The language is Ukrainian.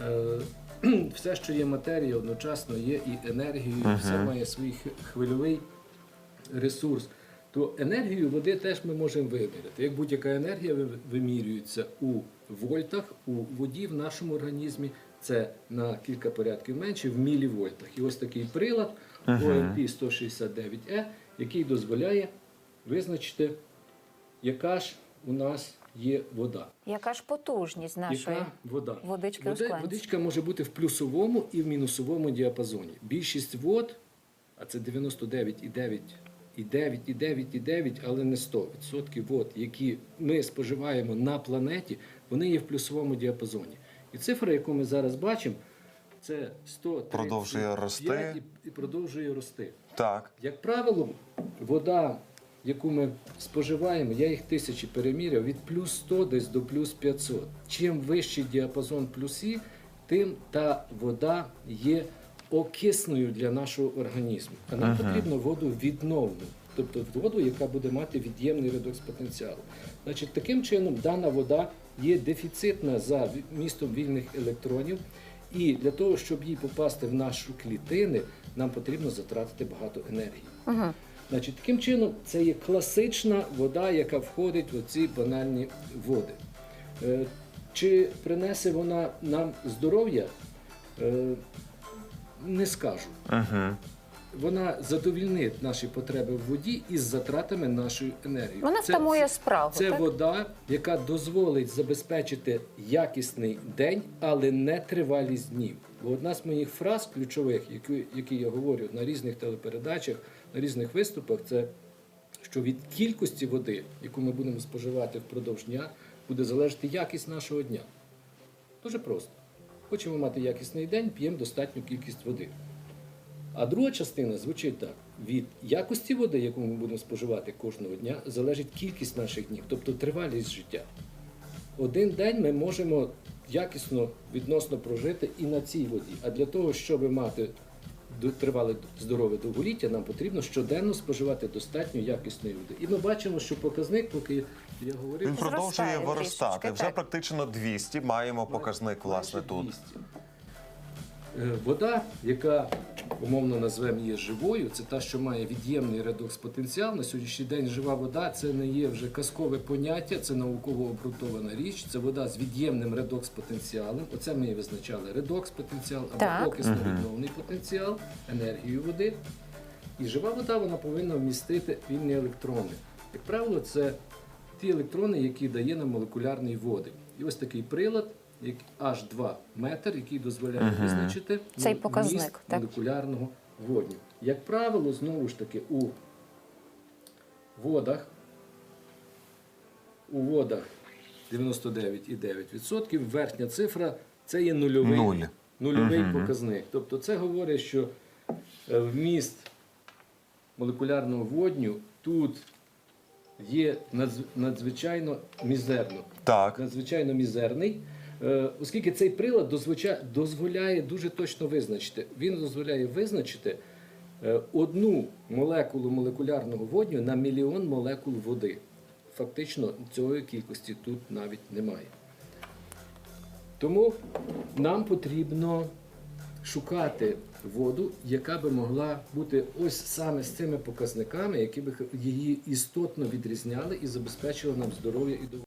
Е, Все, що є матерія, одночасно є і енергією, Мгм. все має свій хвильовий ресурс. То енергію води теж ми можемо виміряти. Як будь-яка енергія вимірюється у вольтах, у воді в нашому організмі це на кілька порядків менше в мілівольтах. І ось такий прилад OMP 169E, який дозволяє визначити, яка ж у нас є вода. Яка ж потужність нашої? Яка вода? водички у склянці? водичка може бути в плюсовому і в мінусовому діапазоні. Більшість вод, а це 99,9 і 9, і 9, і 9, але не 100% вод, які ми споживаємо на планеті, вони є в плюсовому діапазоні. І цифра, яку ми зараз бачимо, це 135 Продовжує рости. і, і продовжує рости. Так. Як правило, вода, яку ми споживаємо, я їх тисячі переміряв, від плюс 100 десь до плюс 500. Чим вищий діапазон плюсів, тим та вода є окисною для нашого організму. А нам потрібно воду відновлену, тобто воду, яка буде мати від'ємний редокс потенціалу. Значить, таким чином дана вода є дефіцитна за містом вільних електронів. І для того, щоб їй попасти в наші клітини, нам потрібно затратити багато енергії. Угу. Значить, таким чином, це є класична вода, яка входить в ці банальні води. Е, Чи принесе вона нам здоров'я? Е, Не скажу. Угу. Вона задовільнить наші потреби в воді із затратами нашої енергії. Вона Це- втамує справу. це так? вода, яка дозволить забезпечити якісний день, але не тривалість днів. Бо одна з моїх фраз ключових, які, які я говорю на різних телепередачах, на різних виступах, це що від кількості води, яку ми будемо споживати впродовж дня, буде залежати якість нашого дня. Дуже просто. Хочемо мати якісний день, п'ємо достатню кількість води. А друга частина звучить так: від якості води, яку ми будемо споживати кожного дня, залежить кількість наших днів, тобто тривалість життя. Один день ми можемо якісно відносно прожити і на цій воді. А для того, щоб мати тривале здорове довголіття, нам потрібно щоденно споживати достатньо якісної води. І ми бачимо, що показник, поки я говорив, Він продовжує виростати. Вже практично 200 маємо показник, власне, тут. 200. Е, Вода, яка умовно назвемо її живою, це та, що має від'ємний редокс-потенціал. На сьогоднішній день жива вода це не є вже казкове поняття, це науково обґрунтована річ. Це вода з від'ємним редокс-потенціалом. Оце ми і визначали редокс-потенціал або окисно-відновний потенціал, енергію води. І жива вода вона повинна вмістити вільні електрони. Як правило, це ті електрони, які дає нам молекулярний води. І ось такий прилад, як H2 метр, який дозволяє визначити Цей показник, вміст так. молекулярного водню. Як правило, знову ж таки, у водах, у водах 99,9%, верхня цифра це є нульовий, Нуль. нульовий Мгм. показник. Тобто це говорить, що е, вміст молекулярного водню тут є надзвичайно мізерно. Так. Надзвичайно мізерний, оскільки цей прилад дозволяє дуже точно визначити. Він дозволяє визначити е, одну молекулу молекулярного водню на мільйон молекул води. Фактично цієї кількості тут навіть немає. Тому нам потрібно шукати воду, яка би могла бути ось саме з цими показниками, які б її істотно відрізняли і забезпечили нам здоров'я і доволі.